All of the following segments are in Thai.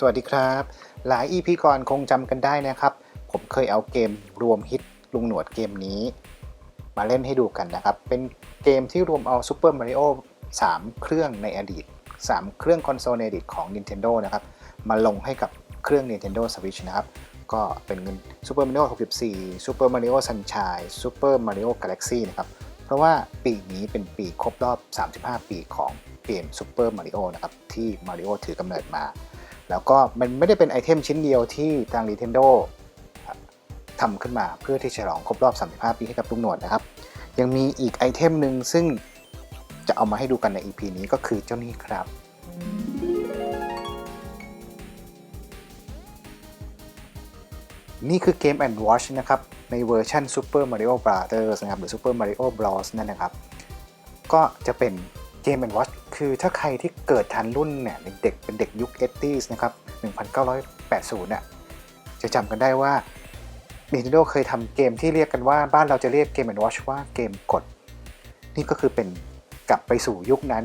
สวัสดีครับ หลาย EP ก่อนคงจำกันได้นะครับ ผมเคยเอาเกมรวมฮิตลุงหนวดเกมนี้ มาเล่นให้ดูกันนะครับ เป็นเกมที่รวมเอา Super Mario 3เครื่องในอดีต 3 เครื่องคอนโซลในอดีตของ Nintendo นะครับ มาลงให้กับเครื่อง Nintendo Switch นะครับ ก็เป็นเงิน Super Mario 64 Super Mario Sunshine Super Mario Galaxy นะครับเพราะว่าปีนี้เป็นปีครบรอบ 35 ปีของเกม Super Mario นะครับ ที่ Mario ถือกำเนิดมา แล้วก็มันไม่ได้เป็นไอเทมชิ้นเดียวที่ทาง Nintendo ทำขึ้นมาเพื่อที่จะฉลองครบรอบ 35 ปีให้กับลุงหนวดนะครับ ยังมีอีกไอเทมหนึ่งซึ่งจะเอามาให้ดูกันใน EP นี้ก็คือเจ้านี้ครับ นี่คือเกม and Watch นะครับ ในเวอร์ชัน Super Mario Brothers นะครับ หรือ Super Mario Bros นั่นนะครับ ก็จะเป็นเกม and Watch คือถ้าใครที่เกิดทันรุ่นเนี่ยเด็กเป็นเด็กยุค 80s นะครับ 1980น่ะจะจำกันได้ว่า Nintendo เคยทำเกมที่เรียกกันว่าบ้านเราจะเรียกเกม and Watch ว่าเกมกด นี่ก็คือเป็นกลับไปสู่ยุคนั้น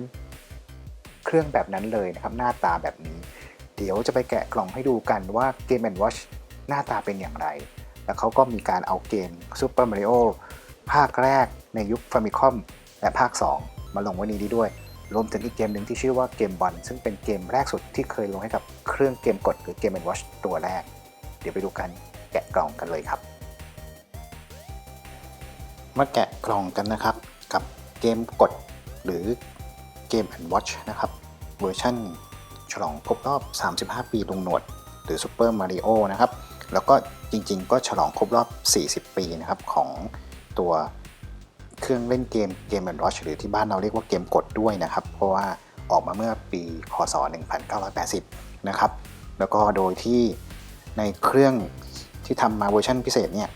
เครื่องแบบนั้นเลยนะครับ หน้าตาแบบนี้ เดี๋ยวจะไปแกะกล่องให้ดูกันว่าเกม and Watch หน้าตาเป็นอย่างไร แล้วเขาก็มีการเอาเกม Super Mario ภาคแรกในยุค Famicom และภาค 2 มาลงไว้ในนี้ด้วย รวมถึงอีกเกมหนึ่งที่ชื่อว่าเกมบอลซึ่งเป็นเกมแรกสุดที่เคยลงให้กับเครื่องเกมกดหรือเกม and Watch ตัวแรก เดี๋ยวไปดูกันแกะกล่องกันเลยครับ มาแกะกล่องกันนะครับ กับเกมกดหรือเกม and Watch นะครับเวอร์ชันฉลองครบรอบ 35 ปีลุงหนวด หรือ Super Mario นะครับ แล้วก็จริงๆ ก็ฉลองครบรอบ 40 ปีนะครับของตัว เครื่องเล่นเกมเกม and Watch หรือที่บ้านเราเรียกว่าเกมกดด้วยนะครับ เพราะว่าออกมาเมื่อปีคศ 1980 นะครับ แล้วก็โดยที่ในเครื่องที่ทำมาเวอร์ชันพิเศษเนี่ย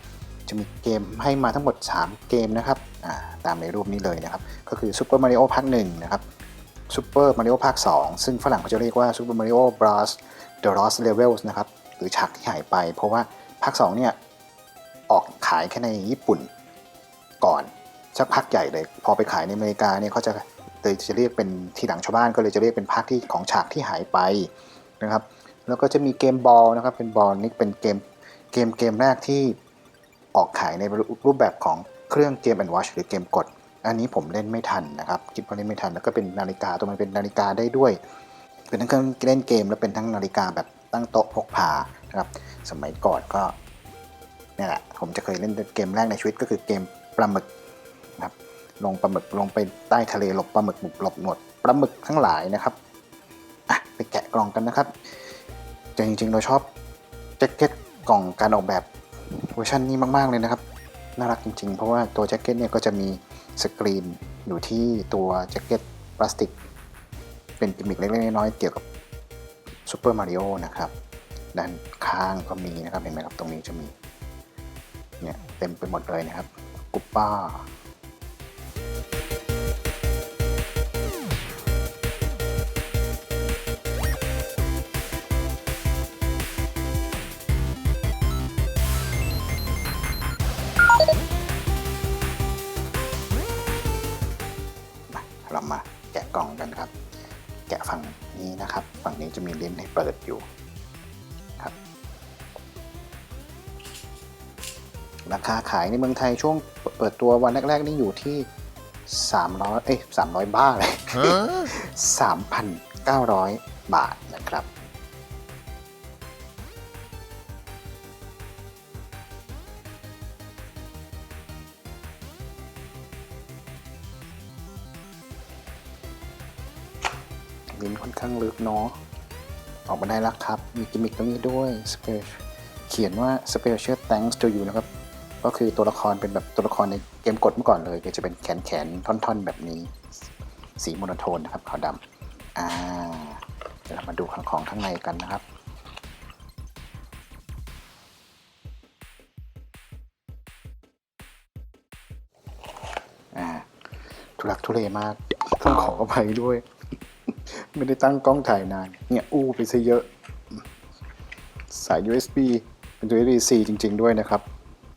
จะมีเกมให้มาทั้งหมด 3 เกมนะครับาตามในรูปนี้เลยนะครับ ก็คือ Super Mario ภาค1นะครับ Super Mario ภาค 2 ซึ่งฝรั่งเขาจะเรียกว่า Super Mario Bros. The Lost Levels นะครับ หรือฉากที่หายไป เพราะว่าภาค 2 เนี่ย ออกขายแค่ในญี่ปุ่นก่อน สักพักใหญ่เลย พอไปขายในอเมริกาเนี่ยเขาจะเลยจะเรียกเป็นทีหลังชาวบ้านก็เลยจะเรียกเป็นภาคที่ของฉากที่หายไปนะครับ แล้วก็จะมีเกมบอลนะครับเป็นบอลนี่เป็นเกมเกมเกมแรกที่ออกขายในรูปแบบของเครื่องเกม and watch หรือเกมกด อันนี้ผมเล่นไม่ทันนะครับคิดว่าเล่นไม่ทันแล้วก็เป็นนาฬิกาตัวมันเป็นนาฬิกาได้ด้วย เป็นทั้งเครื่องเล่นเกม และเป็นทั้งนาฬิกาแบบตั้งโต๊ะพกพานะครับสมัยก่อนก็เนี่ยแหละผมจะเคยเล่นเกมแรกในชีวิตก็คือเกมปลาหมึก ลงปลาหมึกลงไปใต้ทะเลหลบปลาหมึกหลบหนวดปลาหมึกทั้งหลายนะครับอะไปแกะกล่องกันนะครับแต่จริงๆเราชอบแจ็คเก็ตกล่องการออกแบบเวอร์ชันนี้มากๆเลยนะครับ น่ารักจริงๆ เพราะว่าตัวแจ็คเก็ตเนี่ยก็จะมีสกรีนอยู่ที่ตัวแจ็คเก็ตพลาสติก เป็นกิมมิคเล็กๆน้อยๆเกี่ยวกับซูเปอร์มาริโอนะครับ ด้านข้างก็มีนะครับ เห็นไหมครับ ตรงนี้จะมี เนี่ย เต็มไปหมดเลยนะครับ กุปป้า เรามาแกะกล่องกันครับ แกะฝั่งนี้นะครับ ฝั่งนี้จะมีลิ้นให้เปิดอยู่ครับ ราคาขายในเมืองไทยช่วงเปิดตัววันแรก ๆ นี่อยู่ที่ 300 เอ้ย300 บ้าเลย3,900 บาทนะครับ ลิ้นค่อนข้างลึกเนาะออกมาได้แล้วครับ มีกิมมิคตรงนี้ด้วย Special เขียนว่า Special Thanks to you นะครับ ก็คือตัวละครเป็นแบบตัวละครในเกมกดเมื่อก่อนเลยก็จะเป็นแขนแขนๆท่อนๆ แบบนี้ สีโมโนโทนนะครับขาวดำอ่าเดี๋ยวเรามาดูของของข้างในกันนะครับอ่าทุลักทุเลมากต้องขออภัยด้วย ไม่ได้ตั้งกล้องถ่ายนาน เนี่ยอู้ไปซะเยอะ สาย USB เป็น USB-C จริง ๆ ด้วยนะครับ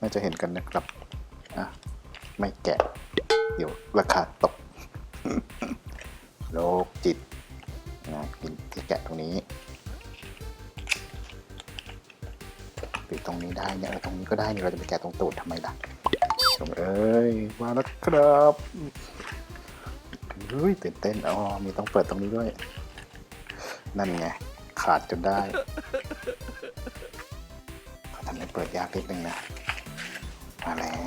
น่าจะเห็นกันนะครับ อะ ไม่แกะ เดี๋ยวราคาตกโรคจิตนะกินที่แกะตรงนี้ปิดตรงนี้ได้เนี่ยตรงนี้ก็ได้นี่เราจะไปแกะตรงตูดทำไมล่ะตรงเอ้ย มาแล้วครับ เฮ้ยตื่นเต้นอ๋อมีต้องเปิดตรงนี้ด้วย นั่นไง ขาดจนได้เขาทำให้เปิดยากนิดนึงนะ มาแล้ว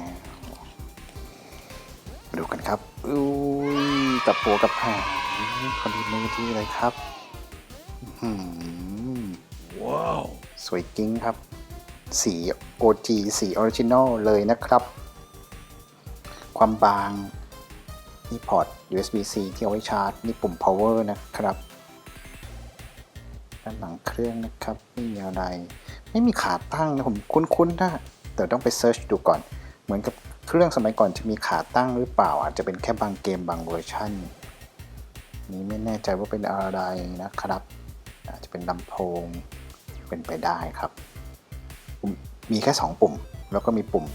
มาดูกันครับอุ้ยกับปัวกับหางพอดีมือที่เลยครับอื้อหือว้าวสวยกิ้งครับ สี OG สีออริจินอลเลยนะครับ ความบาง นี่พอร์ต USB-C ที่เอาไว้ชาร์จนี่ปุ่ม power นะครับ ด้านหลังเครื่องนะครับ ไม่มีอะไร ไม่มีขาตั้งนะผมคุ้นๆนะแต่ต้องไปเซิร์ชดูก่อน เหมือนกับเครื่องสมัยก่อนจะมีขาตั้งหรือเปล่า อาจจะเป็นแค่บางเกมบางเวอร์ชันนี้ไม่แน่ใจว่าเป็นอะไรนะครับ อาจจะเป็นลำโพงเป็นไปได้ครับมมีแค่ 2 ปุ่ม แล้วก็มีปุ่ม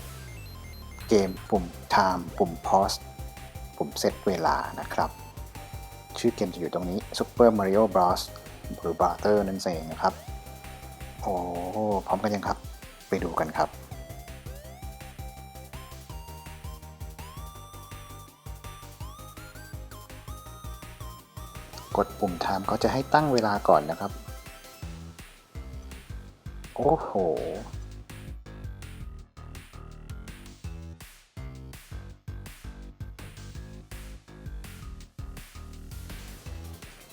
เกมปุ่ม time ปุ่ม pause ปุ่มเซตเวลานะครับ ชื่อเกมจะอยู่ตรงนี้ Super Mario Bros หรือ Brother นั่นเองนะครับ โอ้ พร้อมกันยังครับ ไปดูกันครับกดปุ่ม time เขาจะให้ตั้งเวลาก่อนนะครับ โอ้โห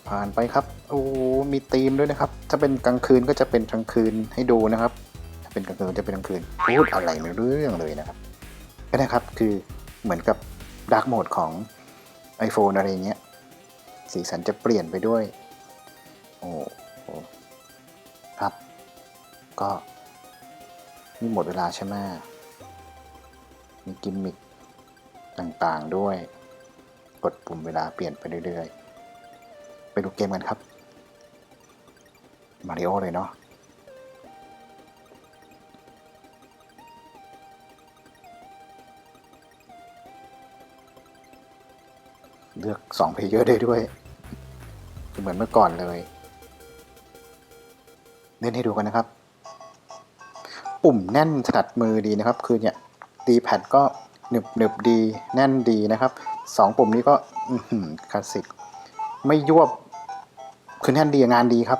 ผ่านไปครับโอ้มีธีมด้วยนะครับ ถ้าเป็นกลางคืนก็จะเป็นกลางคืนให้ดูนะครับ ถ้าเป็นกลางคืนจะเป็นกลางคืนพูดอะไรไม่รู้เรื่องเลยนะครับก็นะครับคือเหมือนกับดาร์กโหมดของ iPhone อะไรเงี้ยสีสันจะเปลี่ยนไปด้วย โอ้โหครับ ก็นี่หมดเวลาใช่ไหมมีกิมมิคต่างๆด้วย กดปุ่มเวลาเปลี่ยนไปเรื่อยๆ ไปดูเกมกันครับ มาริโอเลยเนาะเลือก2เพลเยอร์ได้ด้วย เหมือนเมื่อก่อนเลยเล่นให้ดูกันนะครับ ปุ่มแน่นถนัดมือดีนะครับ คือเนี่ยตีแพดก็หนึบหนึบดี แน่นดีนะครับสองปุ่มนี้ก็คลาสสิก ไม่ยวบ คือแน่นดีงานดีครับ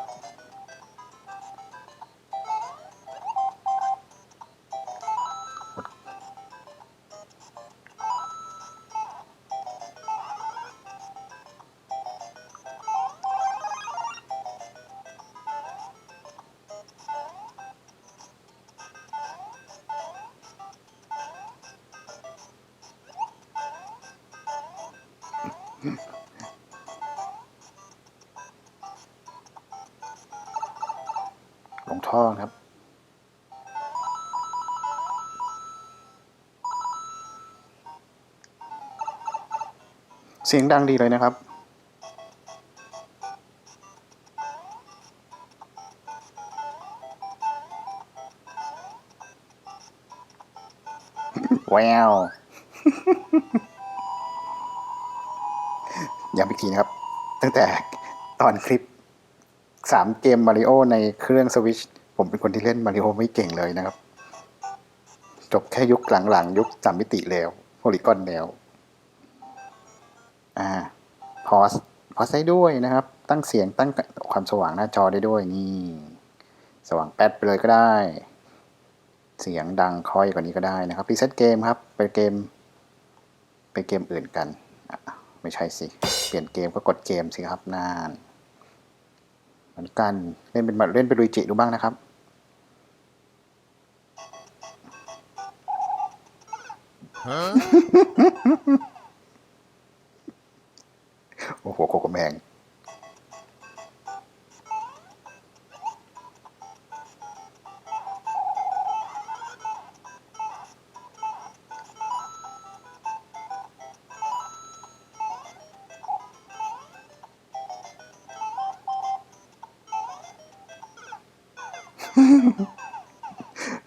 ลงท่อครับ เสียงดังดีเลยนะครับแววย้ำอีกทีนะครับ ตั้งแต่ตอนคลิป สามเกมมาริโอในเครื่องสวิชผมเป็นคนที่เล่นมาริโอไม่เก่งเลยนะครับ จบแค่ยุคหลังๆ ยุคสามมิติแล้วโพลิกอนแล้วอ่าพอสพอสได้ด้วยนะครับ ตั้งเสียงตั้งความสว่างหน้าจอได้ด้วยนี่ สว่างแป๊ดไปเลยก็ได้ เสียงดังค่อยกว่านี้ก็ได้นะครับรีเซ็ตเกมครับไปเกม ไปเกมอื่นกัน ไม่ใช่สิ เปลี่ยนเกมก็กดเกมสิครับนาน เหมือนกันเล่นเป็นเล่นเป็นลุยจิดูบ้างนะครับ โอ้โหโคโคแมง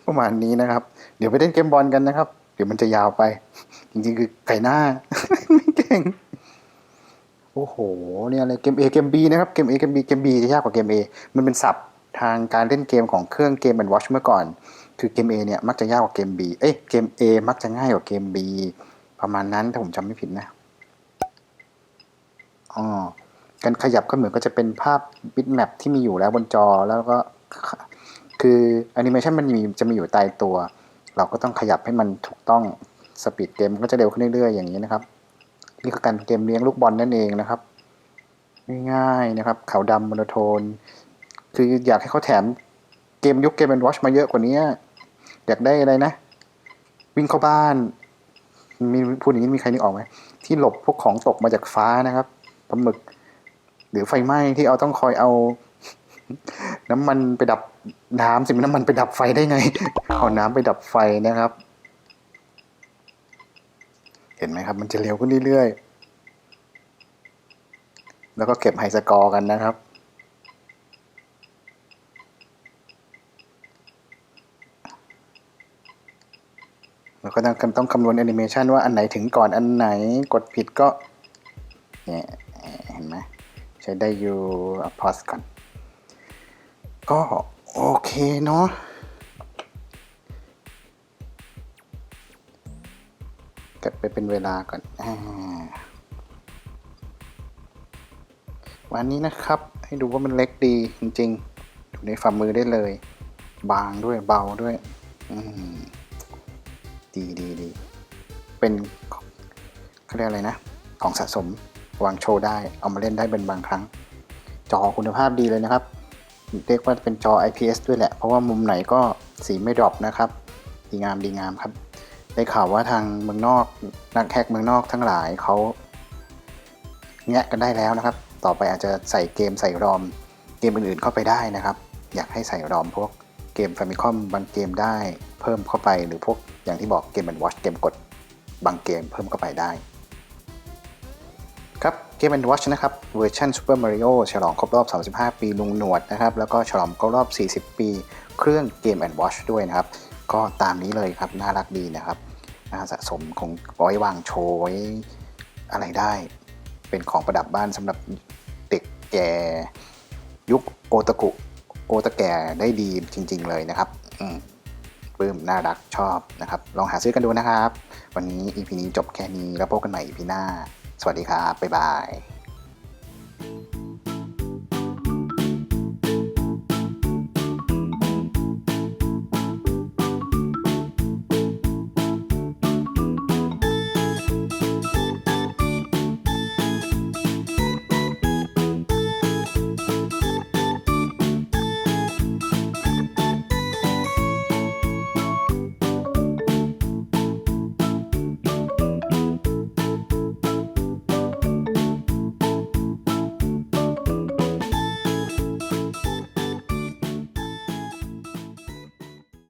ประมาณนี้นะครับ เดี๋ยวไปเล่นเกมบอลกันนะครับ เดี๋ยวมันจะยาวไป จริงๆ คือไก่หน้า ไม่เก่ง โอ้โห เนี่ยอะไรเกม A เกม B นะครับ เกม A เกม B เกม B จะยากกว่าเกม A มันเป็นศัพท์ทางการเล่นเกมของเครื่องเกม and watch เมื่อก่อน คือเกม A เนี่ยมักจะยากกว่าเกม B เอ้ย เกม A มักจะง่ายกว่าเกม B ประมาณนั้นถ้าผมจำไม่ผิดนะ อ๋อ การขยับก็เหมือนก็จะเป็นภาพบิตแมปที่มีอยู่แล้วบนจอแล้วก็ คือแอนิเมชันมันมีจะมีอยู่ตายตัว เราก็ต้องขยับให้มันถูกต้องสปีดเกมก็จะเร็วขึ้นเรื่อยๆอย่างนี้นะครับ นี่คือการเกมเลี้ยงลูกบอลนั่นเองนะครับ ง่ายๆนะครับขาวดำมโนโทน คืออยากให้เขาแถมเกมยุคเกมแอนด์วอชมาเยอะกว่านี้ อยากได้อะไรนะ วิ่งเข้าบ้านมีพูดอย่างนี้มีใครนึกออกไหมที่หลบพวกของตกมาจากฟ้านะครับปลาหมึก หรือไฟไหม้ที่เอาต้องคอยเอา น้ำมันไปดับน้ำสิน้ำมันไปดับไฟได้ไง เอาน้ำไปดับไฟนะครับ เห็นไหมครับ มันจะเร็วขึ้นเรื่อยๆ แล้วก็เก็บไฮสกอร์กันนะครับแล้วก็ต้องต้องคำนวณแอนิเมชันว่าอันไหนถึงก่อนอันไหนกดผิดก็เนี่ยเห็นไหมใช้ได้อยู่พอสก่อน ก็โอเคเนาะเก็บไปเป็นเวลาก่อนอวันนี้นะครับ ให้ดูว่ามันเล็กดีจริงๆอยู่ในฝ่ามือได้เลย บางด้วยเบาด้วย ดีดีดี เป็นเขาเรียกอะไรนะ ของสะสมวางโชว์ได้ เอามาเล่นได้เป็นบางครั้ง จอคุณภาพดีเลยนะครับ เรียกว่าเป็นจอ IPS ด้วยแหละ เพราะว่ามุมไหนก็สีไม่ดรอปนะครับ ดีงามดีงามครับ ได้ข่าวว่าทางเมืองนอกนักแฮกเมืองนอกทั้งหลายเขาแงะกันได้แล้วนะครับ ต่อไปอาจจะใส่เกมใส่รอม เกมอื่นๆเข้าไปได้นะครับ อยากให้ใส่รอมพวกเกม Famicom บางเกมได้เพิ่มเข้าไปหรือพวกอย่างที่บอกเกมแอนวอชเกมกดบางเกมเพิ่มเข้าไปได้ เกม Watch นะครับเวอร์ชัน Super Mario ฉลองครบรอบ 35 ปีลุงหนวดนะครับแล้วก็ฉลองครบรอบ 40 ปีเครื่องเกม Watch ด้วยนะครับ ก็ตามนี้เลยครับ น่ารักดีนะครับน่าสะสมของไว้วางโชว์ไว้อะไรได้ เป็นของประดับบ้านสำหรับเด็กแก่ยุคโอตากุโอตาแก่ได้ดีจริง ๆ เลยนะครับอืปลื้มน่ารักชอบนะครับ ลองหาซื้อกันดูนะครับ วันนี้ EP นี้จบแค่นี้แล้วพบกันใหม่ EP หน้า วัสดีครับ บ๊ายบาย